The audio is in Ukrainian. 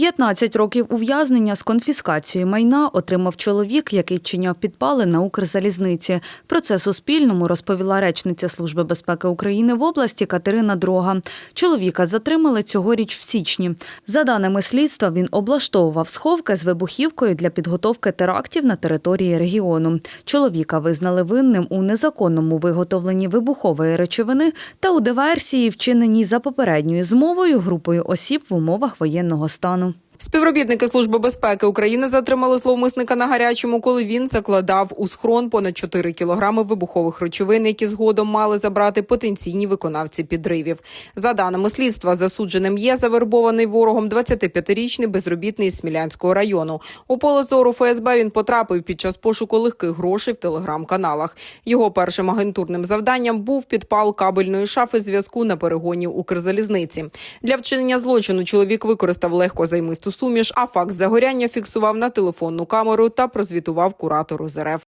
15 років ув'язнення з конфіскацією майна отримав чоловік, який чиняв підпали на Укрзалізниці. Про це Суспільному розповіла речниця Служби безпеки України в області Катерина Дрога. Чоловіка затримали цьогоріч в січні. За даними слідства, він облаштовував сховки з вибухівкою для підготовки терактів на території регіону. Чоловіка визнали винним у незаконному виготовленні вибухової речовини та у диверсії, вчиненій за попередньою змовою групою осіб в умовах воєнного стану. Співробітники Служби безпеки України затримали зловмисника на гарячому, коли він закладав у схрон понад 4 кілограми вибухових речовин, які згодом мали забрати потенційні виконавці підривів. За даними слідства, засудженим є завербований ворогом 25-річний безробітний із Смілянського району. У поле зору ФСБ він потрапив під час пошуку легких грошей в телеграм-каналах. Його першим агентурним завданням був підпал кабельної шафи зв'язку на перегоні Укрзалізниці. Для вчинення злочину чоловік використав легко займисту суміш, а факт загоряння фіксував на телефонну камеру та прозвітував куратору ЗРФ.